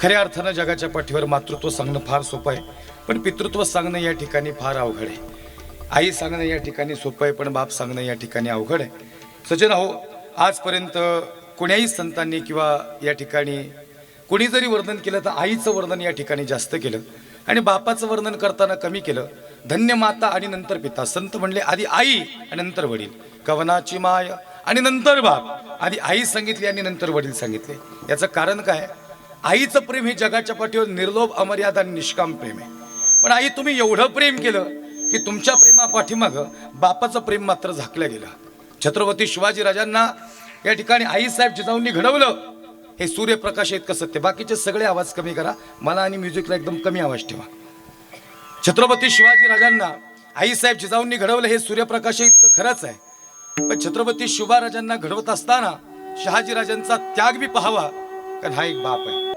खऱ्या अर्थानं जगाच्या पाठीवर मातृत्व सांगणं फार सोपं आहे पण पितृत्व सांगणं या ठिकाणी फार अवघड आहे. आई सांगणं या ठिकाणी सोपं आहे पण बाप सांगणं या ठिकाणी अवघड आहे. सचिन हो आजपर्यंत कोण्याही संतांनी किंवा या ठिकाणी कोणी जरी वर्णन केलं तर आईचं वर्णन या ठिकाणी जास्त केलं आणि बापाचं वर्णन करताना कमी केलं धन्य माता आणि नंतर पिता. संत म्हणले आधी आई आणि नंतर वडील. कवनाची माय आणि नंतर बाप. आधी आई सांगितली आणि नंतर वडील सांगितले. याचं कारण काय? आईचं प्रेम हे जगाच्या पाठीवर निर्लोभ अमर्याद आणि निष्काम प्रेम आहे. पण आई तुम्ही एवढं प्रेम केलं की तुमच्या प्रेमा पाठीमागं बापाचं प्रेम मात्र झाकलं गेलं. छत्रपती शिवाजी राजांना या ठिकाणी आईसाहेब जिजाऊंनी घडवलं. हे सूर्यप्रकाश इतकं सत्य? बाकीचे सगळे आवाज कमी करा. मला आणि म्युझिकला एकदम कमी आवाज ठेवा. छत्रपती शिवाजी राजांना आईसाहेब जिजाऊंनी घडवलं हे सूर्यप्रकाश इतकं खरंच आहे. पण छत्रपती शिवाराजांना घडवत असताना शहाजी राजांचा त्याग बी पाहावा कारण हा एक बाप आहे.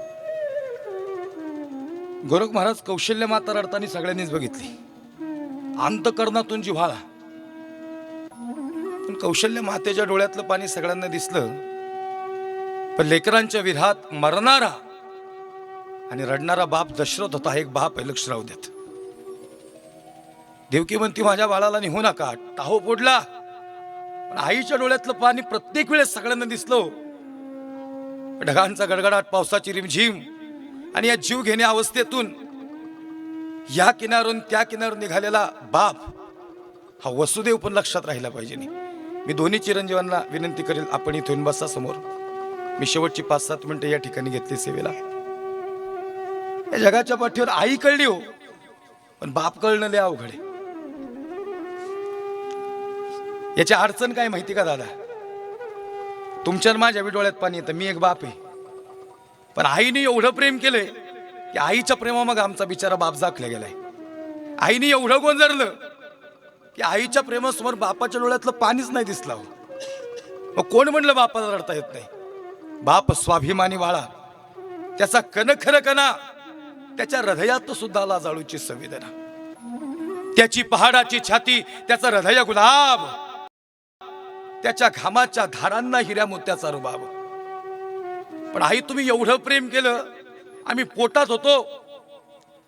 गोरख महाराज कौशल्य माता रडताना सगळ्यांनीच बघितली. अंतकरणातून जिव्हाळा. पण कौशल्य मातेच्या डोळ्यातलं पाणी सगळ्यांना दिसलं. पण लेकरांच्या विरहात मरणारा आणि रडणारा बाप दशरथ होता एक बाप आहे लक्ष राहू देत. देवकी म्हणती माझ्या बाळाला निघू नका टाहो फोडला. पण आईच्या डोळ्यातलं पाणी प्रत्येक वेळेस सगळ्यांना दिसलो. ढगांचा गडगडाट पावसाची रिमझिम. आणि या जीव घेण्या अवस्थेतून या किनारून त्या किनारून निघालेला बाप हा वसुदेव पण लक्षात राहिला पाहिजे नाही. मी दोन्ही चिरंजीवांना विनंती करेल आपण इथून बसा समोर. मी शेवटची पाच सात मिनिटं या ठिकाणी घेतली सेवेला. या जगाच्या पाठीवर आई कळली हो पण बाप कळणं लय अवघड आहे. याची अडचण काय माहिती का दादा? तुमच्या माझ्या डोळ्यात पाणी येतं मी एक बाप आहे. पण आईने एवढं प्रेम केलंय की आईच्या प्रेमा मग आमचा बिचारा बाप जाखला गेलाय. आईने एवढं गोंजरलं की आईच्या प्रेमासमोर बापाच्या डोळ्यातलं पाणीच नाही दिसलं हो. मग कोण म्हणलं बापाला रडता येत नाही? बाप स्वाभिमानी वाळा त्याचा कणखर कणा त्याच्या हृदयात सुद्धा लाजाळूची संवेदना त्याची पहाडाची छाती त्याचा हृदय गुलाब त्याच्या घामाच्या धारांना हिऱ्या मोत्याचा रुबाब. पण आई तुम्ही एवढं प्रेम केलं. आम्ही पोटात होतो.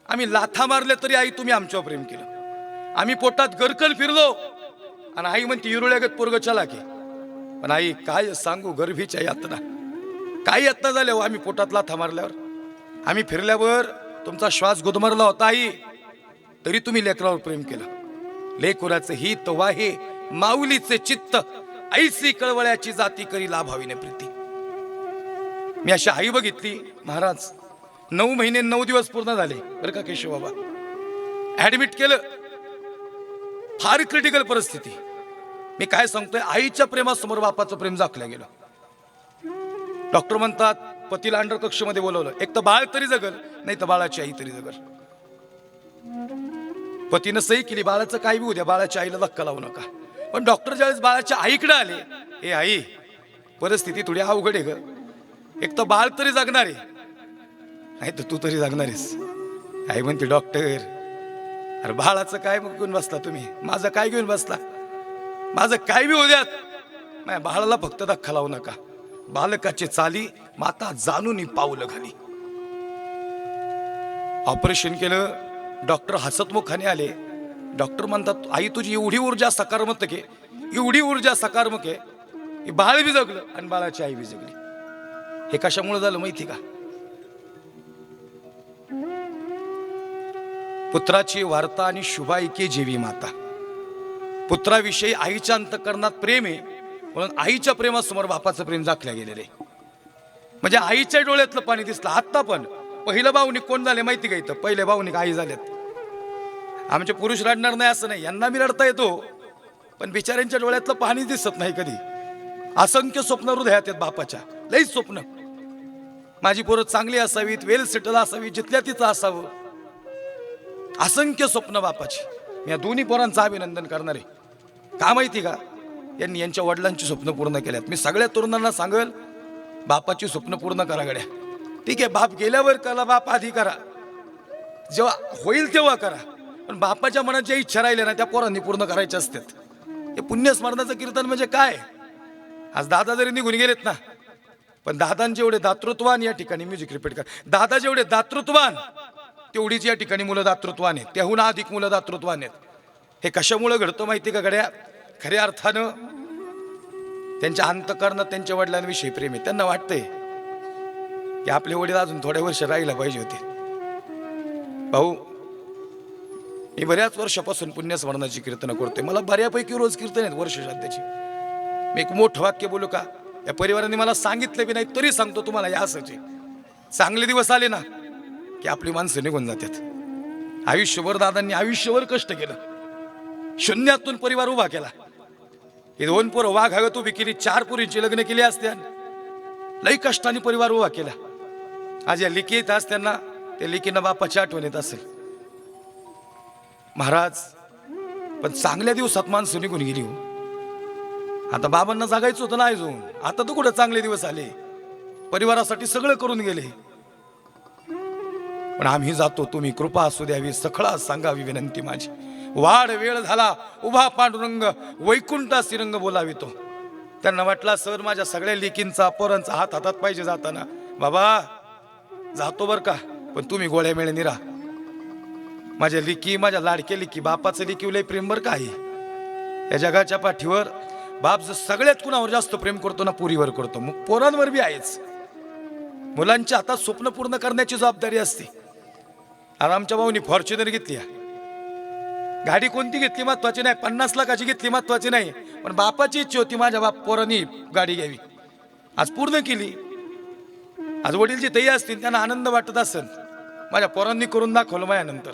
आम्ही लाथा मारले तरी आई तुम्ही आमच्यावर प्रेम केलं. आम्ही पोटात गरकल फिरलो. आणि आई म्हणते इरुळ्यागत पोरग चला की. पण आई काय सांगू गर्भीच्या यातना. काय यातना झाल्या हो आम्ही पोटात लाथा मारल्यावर. आम्ही फिरल्यावर तुमचा श्वास गुदमरला होता आई. तरी तुम्ही लेकरावर प्रेम केलं. लेकुराचं हित वाहे माऊलीचे चित्त ऐसी कळवळ्याची जाती करी लाभावीने प्रीती. मी अशी आई बघितली महाराज नऊ महिने नऊ दिवस पूर्ण झाले. बरं का केशव बाबा? ऍडमिट केलं. फार क्रिटिकल परिस्थिती. मी काय सांगतोय? आईच्या प्रेमासमोर बापाचं प्रेम झाकलं गेलं. डॉक्टर म्हणतात पतीला अंडर कक्षमध्ये बोलवलं. एक तर बाळ तरी जगल नाही तर बाळाची आई तरी जगल. पतीनं सही केली बाळाचं काय बी उद्या बाळाच्या आईला धक्का लावू नका. पण डॉक्टर ज्यावेळेस बाळाच्या आईकडे आले हे आई परिस्थिती थोडी अवघड आहे ग. एक तर बाळ तरी जगणार आहे. नाही तर तू तरी जगणारीस आई म्हणते डॉक्टर अरे बाळाचं काय मग घेऊन बसला तुम्ही? माझं काय घेऊन बसला? माझं काय बी उद्यात नाही बाळाला फक्त धक्का लावू नका. बालकाची चाली माता जाणून पावलं घाली. ऑपरेशन केलं डॉक्टर हसतमुखाने आले. डॉक्टर म्हणतात आई तुझी एवढी ऊर्जा सकारात्मक आहे एवढी ऊर्जा सकारात्मक आहे बाळ बी जगलं आणि बाळाची आई बी जगली. हे कशामुळे झालं माहिती का? पुत्राची वार्ता आणि शुभाईके जेवी माता. पुत्राविषयी आईच्या अंतकरणात प्रेम आहे म्हणून आईच्या प्रेमासमोर बापाचं प्रेम झाकल्या गेलेलं आहे. म्हणजे आईच्या डोळ्यातलं पाणी दिसलं आत्ता पण. पहिलं भावनिक कोण झाले माहिती का इथं? पहिले भावनिक आई झाल्यात. आमचे पुरुष रडणार नाही असं नाही यांना मी रडता येतो. पण बिचाऱ्यांच्या डोळ्यातलं पाणी दिसत नाही कधी. असंख्य स्वप्न हृदयात आहेत बापाच्या. लई स्वप्न. माझी पोरं चांगली असावीत वेल सेटल असावी जिथल्या तिथं असावं. असंख्य स्वप्न बापाची. मी या दोन्ही पोरांचं अभिनंदन करणार. आहे का माहिती का? यांनी यांच्या वडिलांची स्वप्न पूर्ण केल्यात. मी सगळ्या तरुणांना सांगेल बापाची स्वप्न पूर्ण करा गड्या. ठीक आहे बाप गेल्यावर करा बाप आधी करा. जेव्हा होईल तेव्हा करा. पण बापाच्या मनात ज्या इच्छा राहिल्या ना त्या पोरांनी पूर्ण करायच्या असतात हे पुण्यस्मरणाचं कीर्तन म्हणजे काय? आज दादा जरी निघून गेलेत ना पण दादांचे एवढे दातृत्वान या ठिकाणी म्युझिक रिपीट कर. दादा जेवढे दातृत्वान तेवढीच या ठिकाणी मुलं दातृत्वान आहेत. त्याहून अधिक मुलं दातृत्वान आहेत. हे कशामुळं घडतं माहिती का गड्या? खऱ्या अर्थानं त्यांच्या अंतकरणात त्यांच्या वडिलांविषयी प्रेम आहे. त्यांना वाटतंय की आपले वडील अजून थोड्या वर्ष राहिला पाहिजे होते. भाऊ मी बऱ्याच वर्षापासून पुण्यस्मरणाची कीर्तनं करतोय. मला बऱ्यापैकी रोज कीर्तन आहेत वर्ष श्राद्धाची मी एक मोठं वाक्य बोलू का? या परिवाराने मला सांगितलं बी नाही तरी सांगतो तुम्हाला या असंचे चांगले दिवस आले ना की आपली माणसं निघून जातात. आयुष्यभर दादांनी आयुष्यभर कष्ट केलं. शून्यातून परिवार उभा केला. हे दोन पोरं वाघ हवेत उभी केली चार पुरींची लग्न केली असत्या. लई कष्टाने परिवार उभा केला. आज या लिखी येत असताना त्या लिखीनं बापाची आठवण येत असेल. महाराज पण चांगल्या दिवसात माणसं निघून गेली हो. आता बाबांना जागायचं होतं ना अजून आता तर कुठं चांगले दिवस आले. परिवारासाठी सगळं करून गेले. पण आम्ही जातो तुम्ही कृपा असू द्यावी सखळा सांगावी विनंती माझी. वाढ वेळ झाला उभा पांडुरंग वैकुंठा सिरंग बोलावितो त्यांना वाटला सर माझ्या सगळ्या लेकींचा पोरांचा हात हातात पाहिजे जाताना. बाबा जातो बर का पण तुम्ही गोळ्या मिळे निरा माझ्या लिकी माझ्या लाडक्या लिकी बापाचं लिकी लय प्रेम बर का आहे? या जगाच्या पाठीवर बाप जर सगळ्यात कुणावर जास्त प्रेम करतो ना पुरीवर करतो. मग पोरांवर बी आहेच. मुलांच्या हातात स्वप्न पूर्ण करण्याची जबाबदारी असते. आणि आमच्या भाऊनी फॉर्च्युनर घेतली गाडी कोणती घेतली महत्वाची नाही पन्नास लाखाची घेतली महत्वाची नाही पण बापाची इच्छा होती माझ्या बाप पोरांनी गाडी घ्यावी. आज पूर्ण केली. आज वडील जे तई असतील त्यांना आनंद वाटत असेल. माझ्या पोरांनी करून दाखवलं माझ्यानंतर.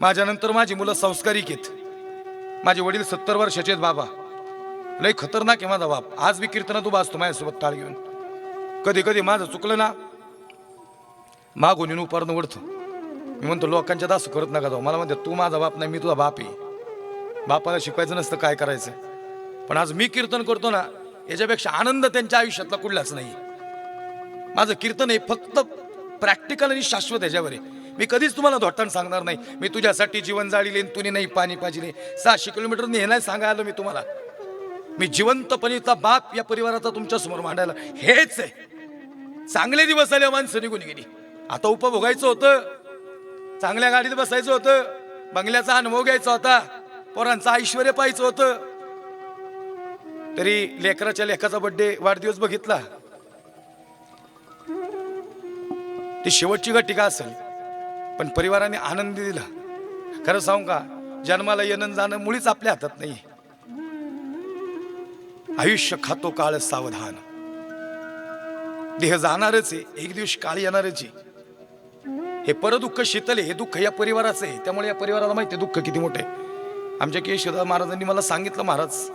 माझ्यानंतर माझी मुलं संस्कारिक आहेत. माझे वडील सत्तर वर्षाचे आहेत बाबा. लय खतरनाक आहे माझा बाप. आज मी कीर्तनात उभा असतो माझ्यासोबत टाळ घेऊन. कधी कधी माझं चुकलं ना मागून येऊन उपारनं ओढतो. मी म्हणतो लोकांच्या दास करत नका जाऊ. मला म्हणते तू माझा बाप नाही मी तुझा बाप आहे. बापाला शिकवायचं नसतं काय करायचं. पण आज मी कीर्तन करतो ना याच्यापेक्षा आनंद त्यांच्या आयुष्यातला कुठलाच नाही. माझं कीर्तन हे फक्त प्रॅक्टिकल आणि शाश्वत याच्यावर आहे. मी कधीच तुम्हाला धोटण सांगणार नाही. मी तुझ्यासाठी जीवन जाळीले तुने नाही पाणी पाजिले. सहाशे किलोमीटर हे नाही सांगायला आलो मी तुम्हाला. मी जिवंतपणीचा बाप या परिवाराचा तुमच्यासमोर मांडायला हेच आहे. चांगले दिवस आले माणसं निघून गेली. आता उपभोगायचं होतं. चांगल्या गाडीत बसायचं होतं. बंगल्याचा अनुभव घ्यायचा होता. पोरांचं ऐश्वर पाहायचं होतं. तरी लेकराच्या लेखाचा बड्डे वाढदिवस बघितला. ती शेवटची घटिका असेल. पण परिवाराने आनंद दिला. खरं सांगू का? जन्माला येणं जाणं मुळीच आपल्या हातात नाही. आयुष्य खातो काळ सावधान. देह जाणारच आहे एक दिवस काळ येणारच आहे. हे परदुःख शीतल हे दुःख या परिवाराचं आहे. त्यामुळे या परिवाराला माहिती आहे दुःख किती मोठे आहे. आमच्या केशवदा महाराजांनी मला सांगितलं महाराज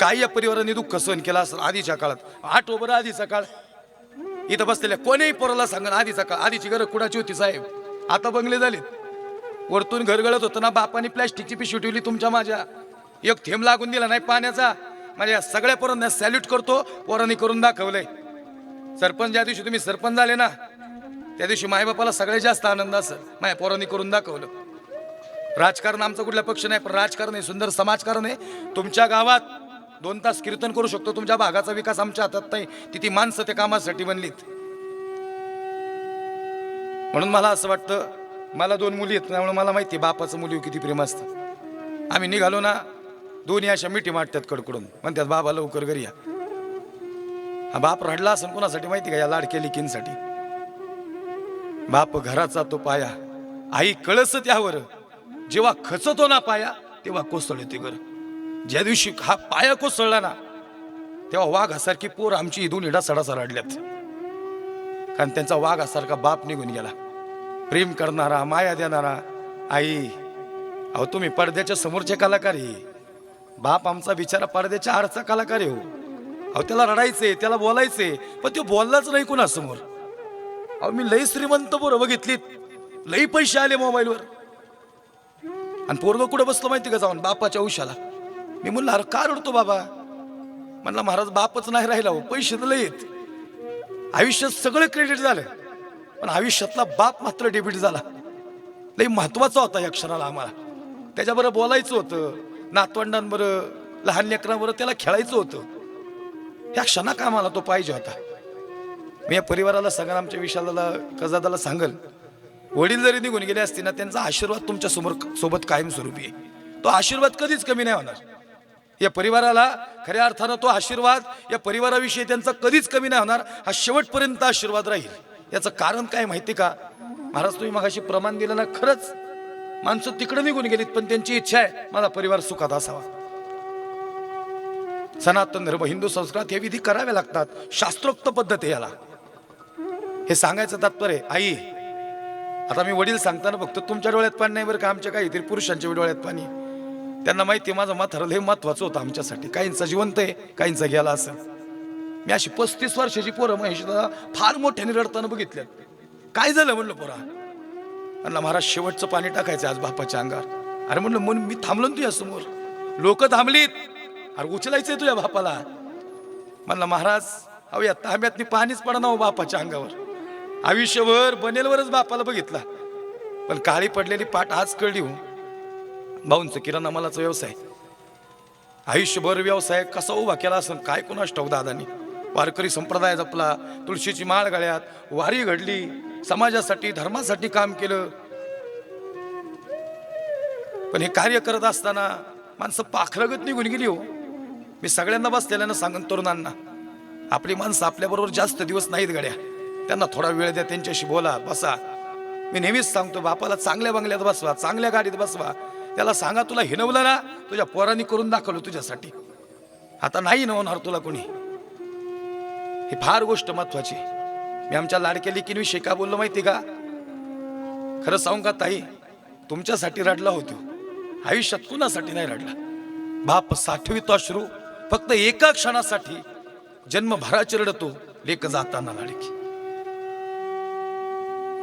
काय या परिवाराने दुःख सहन केला असं आधीच्या काळात? आठ ओबर आधीचा काळ. इथं बसलेल्या कोणीही पोराला सांगा आधीचा काळ. आधीची गरज कुणाची होती साहेब? आता बंगले झालेत. वरतून घरगळत होतं ना बापाने प्लॅस्टिकची पिशवी ठेवली तुमच्या माझ्या. एक थेंब लागून दिला नाही पाण्याचा. माझ्या सगळ्या पोरांना सॅल्यूट करतो. पोरांनी करून दाखवलंय. सरपंच ज्या दिवशी तुम्ही सरपंच झाले ना त्या दिवशी मायबापाला सगळ्यात जास्त आनंद असेल. माझ्या पोरांनी करून दाखवलं. राजकारण आमचा कुठला पक्ष नाही पण राजकारण आहे सुंदर समाजकारण आहे. तुमच्या गावात दोन तास कीर्तन करू शकतो तुमच्या भागाचा विकास आमच्या हातात नाही. ती माणसं त्या कामासाठी बनलीत. म्हणून मला असं वाटतं मला दोन मुली आहेत त्यामुळे मला माहिती आहे बापाचं मुली किती प्रेम असतं. आम्ही निघालो ना दोन्ही अशा मिठी माटतात कडकडून. म्हणतात बाबा लवकर घरी या. हा बाप रडला असेल कोणासाठी माहिती का या लाडक्या किनसाठी बाप घराचा तो पाया. आई कळस त्यावर जेव्हा खचतो ना पाया तेव्हा कोसळ येते घर. ज्या दिवशी हा पाया कोसळला ना तेव्हा वाघासारखी पोर आमची दोन्ही इडा सडासा रडल्यात. कारण त्यांचा वाघासारखा बाप निघून गेला. प्रेम करणारा माया देणारा आई अहो तुम्ही पडद्याच्या समोरचे कलाकार ही. बाप आमचा बिचारा पडद्याच्या आडचा कलाकार आहे हो? अहो त्याला रडायचंय त्याला बोलायचंय पण तो बोललाच नाही कुणासमोर. अहो मी लई श्रीमंत पोरं बघितलीत. लई पैसे आले मोबाईलवर. आणि पोरगं कुठं बसलो माहिती का जाऊन? बापाच्या उशाला. मी म्हणलं अरे का रडतो बाबा? म्हणला महाराज बापच नाही राहिला हो पैसे तर लई आहेत. आयुष्यात सगळं क्रेडिट झालं. पण आयुष्यातला बाप मात्र डेबिट झाला. लई महत्त्वाचा होता या क्षणाला आम्हाला. त्याच्याबरोबर बोलायचं होतं. नातवंडांबरोबर लहान लेकरांबरोबर त्याला खेळायचं होतं. या क्षणा कामाला तो पाहिजे होता. मी या परिवाराला सगळ्या आमच्या विशालाला कजादाला सांगल वडील जरी निघून गेले असते ना त्यांचा आशीर्वाद तुमच्यासमोर सोबत कायमस्वरूपी आहे. तो आशीर्वाद कधीच कमी नाही होणार. या परिवाराला खऱ्या अर्थानं तो आशीर्वाद या परिवाराविषयी त्यांचा कधीच कमी नाही होणार हा शेवटपर्यंत आशीर्वाद राहील. याचं कारण काय माहिती का? महाराज तुम्ही मगाशी प्रमाण दिलं ना खरंच माणसं तिकडे निघून गेलीत पण त्यांची इच्छा आहे माझा परिवार सुखात असावा. सनातन धर्म हिंदू संस्कृत हे विधी करावे लागतात शास्त्रोक्त पद्धती याला. हे सांगायचं तात्पर्य आई आता मी वडील सांगताना फक्त तुमच्या डोळ्यात पाणी नाही बरं का आमच्या काहीतरी पुरुषांच्या डोळ्यात पाणी. त्यांना माहिती आहे माझं म्हातारं हे महत्वाचं होतं आमच्यासाठी. काहींचा जिवंत आहे काहींचा गेला असं. मी अशी पस्तीस वर्षाची पोरं महेश दादा फार मोठ्याने रडताना बघितल्या काय झालं म्हणलं पोरा? म्हणलं महाराज शेवटचं पाणी टाकायचं आज बापाच्या अंगावर. अरे म्हणलं म्हणून मी थांबलो ना तुझ्या समोर. लोक थांबलीत. अरे उचलायचंय तुझ्या बापाला म्हणलं महाराज अहो या तांब्यातनी पाणीच पडा हो बापाच्या अंगावर. आयुष्यभर बनेलवरच बापाला बघितला. पण काळी पडलेली पाठ आज कळली हो. भाऊंचं किराणा मालाचा व्यवसाय. आयुष्यभर व्यवसाय कसा उभा केला असं काय कोणास ठाऊ दादानी? वारकरी संप्रदाय जपला तुळशीची माळ गळ्यात वारी घडली. समाजासाठी धर्मासाठी काम केलं. पण हे कार्य करत असताना माणसं पाखरगत निघून गेली हो. मी सगळ्यांना बसलेल्यानं सांगन तरुणांना आपली माणसं आपल्याबरोबर जास्त दिवस नाहीत गड्या. त्यांना थोडा वेळ द्या त्यांच्याशी बोला बसा. मी नेहमीच सांगतो बापाला चांगल्या बंगल्यात बसवा चांगल्या गाडीत बसवा. त्याला सांगा तुला हिनवलं ना तुझ्या पोरांनी करून दाखवलं तुझ्यासाठी. आता नाही न होणार तुला कोणी. ही फार गोष्ट महत्वाची मी आमच्या लाडक्या लिकींविषयी का बोललो माहिती का? खरं सांगू का ताई तुमच्यासाठी रडला होतो. आयुष्यात कुणासाठी नाही रडला? बाप साठवितो अश्रू फक्त एका क्षणासाठी जन्मभराची रडतो लेख जाताना लाडकी.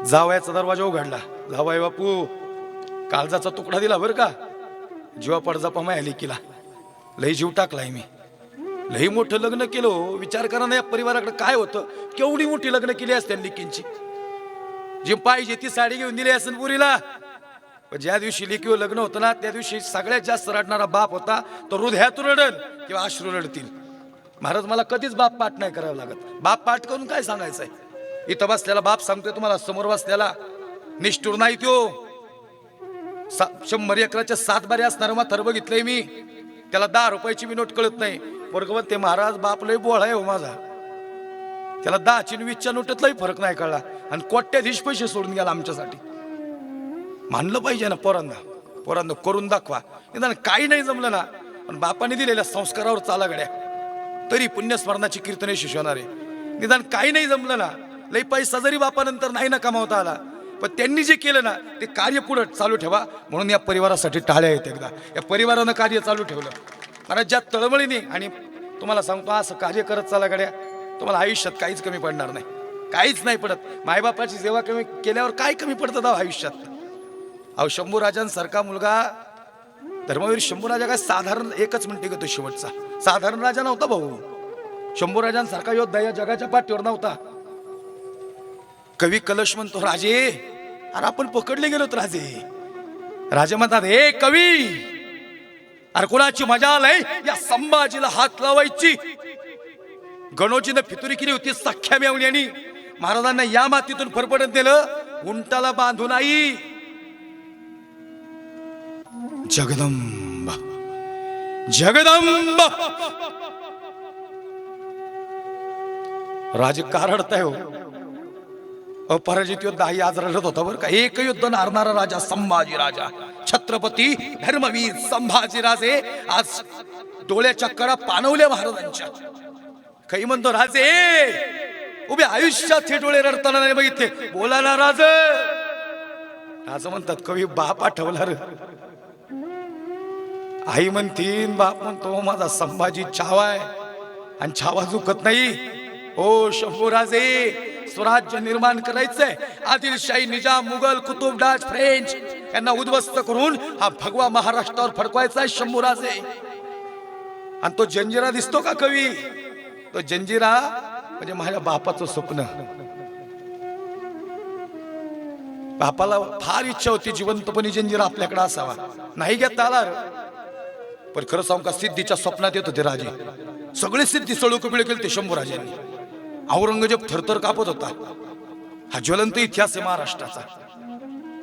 जावयाचा दरवाजा उघडला. जावाय बापू काळजाचा तुकडा दिला बरं का? जीवा पडजा पमाया लेकीला. लई जीव टाकलाय मी. लई मोठं लग्न केलं हो. विचार करा ना या परिवाराकडे काय होतं. केवढी मोठी लग्न केली असते लिकींची. जी पाहिजे ती साडी घेऊन दिली असेल पुरीला. पण ज्या दिवशी लेकीवर लग्न होतं ना त्या दिवशी सगळ्यात जास्त रडणारा बाप होता तो हृदयातून रडल किंवा अश्रू रडतील. महाराज मला कधीच बाप पाठ नाही करावं लागत. बाप पाठ करून काय सांगायचं आहे इथं बसल्याला बाप सांगतोय तुम्हाला समोर बसल्याला निष्ठूर नाही त्यो हो. शंभर एकराच्या सात बारे असणार म्हातार बघितलंय मी. त्याला दहा रुपयाची मी नोट कळत नाही. वर्गवत ते महाराज बाप लय बोळ आहे हो माझा. त्याला दहाची आणि वीसच्या नोटातलाही फरक नाही कळला. आणि कोट्याधीश पैसे सोडून गेला आमच्यासाठी. मानलं पाहिजे ना पोरांना. पोरांना करून दाखवा. निदान काही नाही जमलं ना. पण बापाने दिलेल्या संस्कारावर चाला गड्या. तरी पुण्यस्मरणाची कीर्तने शिशवणारे निदान काही नाही जमलं ना. लई पैसा जरी बापानंतर नाही ना कमावता आला. पण त्यांनी जे केलं ना ते कार्य पुढं चालू ठेवा. म्हणून या परिवारासाठी टाळ्या आहेत एकदा. या परिवारानं कार्य चालू ठेवलं. मला ज्या तळमळीने आणि तुम्हाला सांगतो असं कार्य करत चाला गड्या. तुम्हाला आयुष्यात काहीच कमी पडणार नाही. काहीच नाही पडत. मायबापाची सेवा कमी केल्यावर काय कमी पडतं दाव आयुष्यात? अहो शंभू राजांसारखा मुलगा धर्मवीर शंभू राजा काय साधारण एकच मिनिट घेतो शेवटचा. साधारण राजा नव्हता भाऊ. शंभू राजांसारखा योद्धा या जगाच्या पाठीवर नव्हता. कवी कलश म्हणतो राजे अरे आपण पकडले गेलोत राजे. राजे म्हणतात हे कवी अरे कोणाची मजा आलाय? या संभाजीला हात लावायची. गणोजीनं फितुरी केली होती सख्या मेवण्यानी. महाराजांना या मातीतून फरफडत दिलं उंटाला बांधून आई. जगदंबा जगदंबा. राजे कारडताय हो? अपराजित युद्ध आई आज रडत होता बरं का. एक युद्ध नारणारा राजा संभाजी राजा. छत्रपती धर्मवीर संभाजी राजे आज डोळ्याच्या कडा पानवल्या महाराजांच्या. काही म्हणतो राजे उभे आयुष्यात हे डोळे रडताना नाही बघितले. बोला ना राज असं म्हणतात कवी बाप आठवला रे आई म्हणतीन बाप म्हणतो माझा संभाजी छावाय आणि छावा झुकत नाही. ओ शंभूराजे स्वराज्य निर्माण करायचंय. आदिलशाही निजाम मुघल कुतुबदास फ्रेंच यांना उद्ध्वस्त करून हा भगवा महाराष्ट्रावर फडकवायचा आहे शंभूराजे आणि तो जंजिरा दिसतो का कवी? तो जंजिरा म्हणजे माझ्या बापाचं स्वप्न. बापाला फार इच्छा होती जिवंतपणी जंजिरा आपल्याकडे असावा. नाही घेता आला. पण खरं सांग का सिद्धीच्या स्वप्नात येत होते राजे. सगळे सिद्धी सळू कपिळे केली ते शंभू राजांनी. औरंगजेब थरथर कापत होता. हा ज्वलंत इतिहास आहे महाराष्ट्राचा.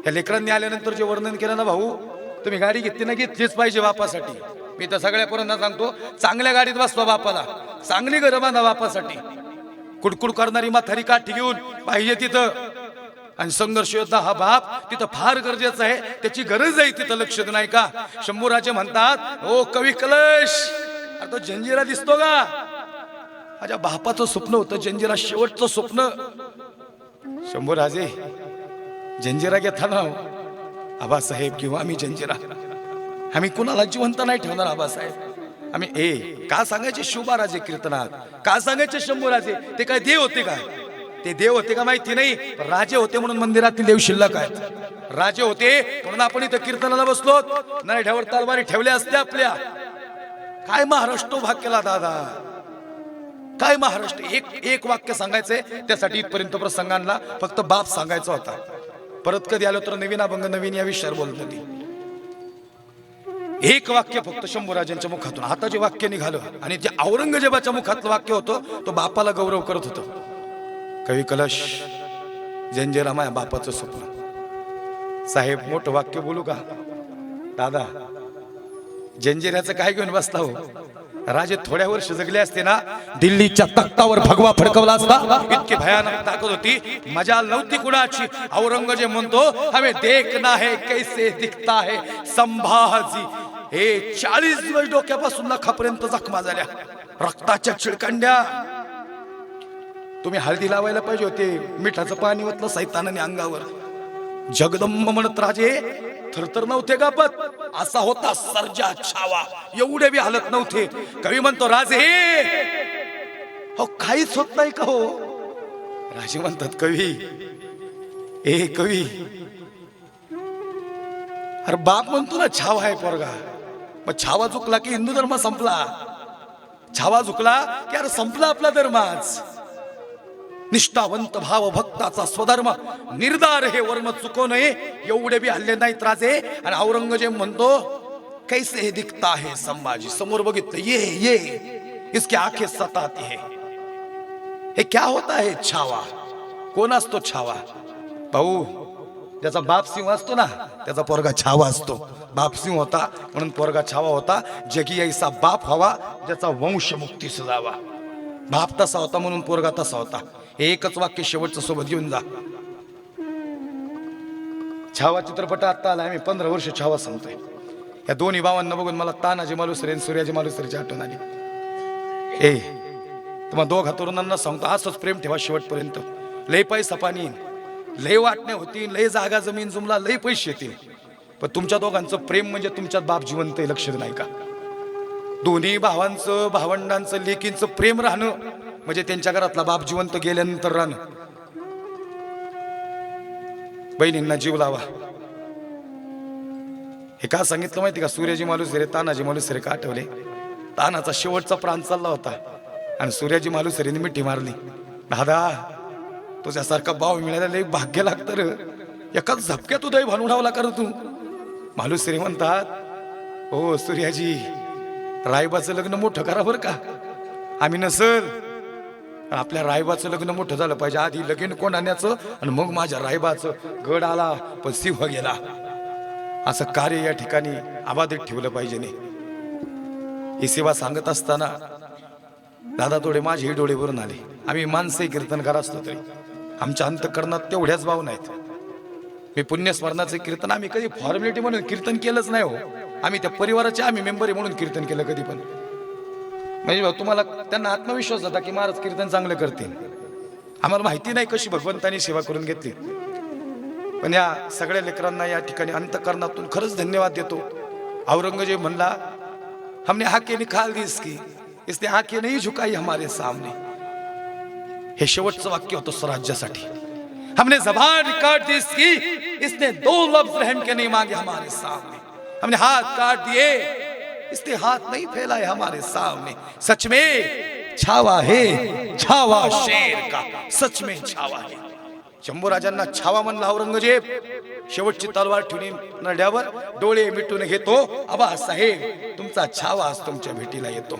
या लेकरांनी आल्यानंतर जे वर्णन केलं ना भाऊ तुम्ही गाडी घेतली ना घेतलीच पाहिजे बापासाठी. मी तर सगळ्या पोरांना सांगतो चांगल्या गाडीत बसवा बापाला. चांगली घरं बांधा बापासाठी. कुडकुड करणारी माथारी काठी घेऊन पाहिजे तिथं. आणि संघर्ष योद्धा हा बाप तिथं फार गरजेचं आहे. त्याची गरज आहे तिथं लक्ष नाही का शंभूराजे म्हणतात ओ कवी कलश. अरे तो जंजिरा दिसतो का? माझ्या बापाचं स्वप्न होतं जंजिरा शेवटचं स्वप्न. शंभू राजे जंजिरा घेता ना हो. आबासाहेब किंवा आम्ही जंजिरा. आम्ही कुणाला जिवंत नाही ठेवणार आबासाहेब. आम्ही ए का सांगायचे शिवबाराजे कीर्तनात? का सांगायचे शंभूराजे ते काय देव होते का? ते देव होते का माहिती नाही राजे होते म्हणून मंदिरातील देव शिल्लक आहेत. राजे होते म्हणून आपण इथं कीर्तनाला बसलो. नरढ्यावर तलवारी ठेवल्या असत्या आपल्या. काय महाराष्ट्र भाग केला दादा? काय महाराष्ट्र? एक एक वाक्य सांगायचंय त्यासाठी इथपर्यंत प्रसंगांना फक्त बाप सांगायचा होता. परत कधी आलो तर नवीन अभंग नवीन या विषयावर बोलत होती एक वाक्य फक्त शंभूराजांच्या मुखातून. आता जे वाक्य निघालं आणि जे औरंगजेबाच्या मुखातलं वाक्य होतं तो बापाला गौरव करत होतं. कवी कलश जंजेरा माया बापाचं स्वप्न. साहेब मोठं वाक्य बोलू का? दादा जंजिऱ्याचं काय घेऊन बसला हो? राजे थोड्या वर्ष जगले असते ना दिल्लीच्या तख्तावर भगवा फडकवला असता. इतकी भयानक ताकद होती. मजा नव्हती कुणाची. औरंगजेब म्हणतो हमें देखना है कैसे दिखता है संभाजी. हे चाळीस दिवस डोक्यापासून नखापर्यंत जखमा झाल्या. रक्ताच्या चिळकांड्या. तुम्ही हळदी लावायला पाहिजे होते. मिठाचं पाणी ओतलं सैतानाने अंगावर. जगदंब म्हणत राजे थरथर नव्हते कापत असा होता सर्जा छावा. एवढे बी हालत नव्हते. कवी म्हणतो राजे हो काहीच होत नाही का हो? राजे म्हणतात कवी ए कवी अरे बाप म्हणतो ना छावा आहे पोरगा. मग छावा चुकला की हिंदू धर्म संपला. छावा झुकला की अरे संपला आपला धर्माच निष्ठावंत भाव भक्ताचा स्वधर्म निर्धार हे वर्म चुको नये एवढे बी हल्ले नाहीत राजे. आणि औरंगजेब म्हणतो कैसे हे दिखता है संभाजी? समोर बघितलं ये ये इसके आखे सताती है. हे क्या होता है छावा? कोण असतो छावा? भाऊ त्याचा बाप सिंह असतो ना त्याचा पोरगा छावा असतो. बाप सिंह होता म्हणून पोरगा छावा होता. जगी ऐसा बाप हवा ज्याचा वंश मुक्ती सजावा. बाप तसा होता म्हणून पोरगा तसा होता. एकच वाक्य शेवटचं सोबत घेऊन जा. छावा चित्रपट आता आला आम्ही पंधरा वर्ष छावा सांगतोय. या दोन्ही भावांना बघून मला तानाजी मालुसरे आणि सूर्याजी मालुसरेची आठवण आली. ए तुम्हाला दोघा तरुणांना सांगतो असंच प्रेम ठेवा शेवटपर्यंत. लय पैसा पाणी येईन लय वाटण्या होतील लय जागा जमीन जुमला लय पैसे येतील. पण तुमच्या दोघांचं प्रेम म्हणजे तुमच्यात बाप जिवंत आहे लक्ष नाही का? दोन्ही भावांचं भावंडांचं लेकींचं प्रेम राहणं म्हणजे त्यांच्या घरातला बाप जिवंत गेल्यानंतर राहणं बहिणींना जीव लावा. हे का सांगितलं माहिती का? सूर्याजी मालुसरे तानाजी मालुसरे का आठवले? तानाचा शेवटचा प्राण चालला होता आणि सूर्याजी मालुसरेने मिठी मारली. दादा तुझ्यासारखा भाव मिळायला लई भाग्य लागतं र. एकाच झपक्यात उदय भानुडावला कर तू. मालुसरे म्हणतात हो सूर्याजी रायबाचं लग्न मोठं करा बरं का. आम्ही नसल आपल्या रायबाचं लग्न मोठं झालं पाहिजे. आधी लगीन कोण आणण्याचं आणि मग माझ्या रायबाचं. गड आला पण सिंह गेला. असं कार्य या ठिकाणी आबाधित ठेवलं पाहिजे नाही. ही सेवा सांगत असताना दादा थोडे माझेही डोळे भरून आले. आम्ही माणसंही कीर्तनकार असतो तरी. आमच्या अंतकरणात तेवढ्याच भावना आहेत. मी पुण्यस्मरणाचे कीर्तन आम्ही कधी फॉर्मॅलिटी म्हणून कीर्तन केलंच नाही हो. आम्ही त्या परिवाराचे आम्ही मेंबर आहे म्हणून कीर्तन केलं कधी पण. म्हणजे भाऊ, तुम्हाला त्यांना आत्मविश्वास होता की महाराज कीर्तन चांगलं करतील. आम्हाला माहिती नाही कशी भगवंतानी सेवा करून घेतली. पण या सगळ्या लेकरांना या ठिकाणी अंतकरणातून खरंच धन्यवाद देतो. औरंगजेब म्हणला हमने हाके निखाल दी इसकी. इसने आके नाही झुकाई हमारे सामने. हे शेवटचं वाक्य होतं स्वराज्यासाठी. हमने जबान काट दी इसकी. इसने दो लफ्ज रहम के नहीं मांगे हमारे सामने. हमने हाथ काट दिए. इसने हाथ नहीं फैलाए हमारे सामने। सच में छावा है छावा शेर का सच में छावा है। शंभूराजांना छावा म्हणला औरंगजेब शेवटची तलवार ठेवून नड्यावर डोळे मिटून घेतो आबा साहेब तुमचा छावा आज तुमच्या भेटीला येतो।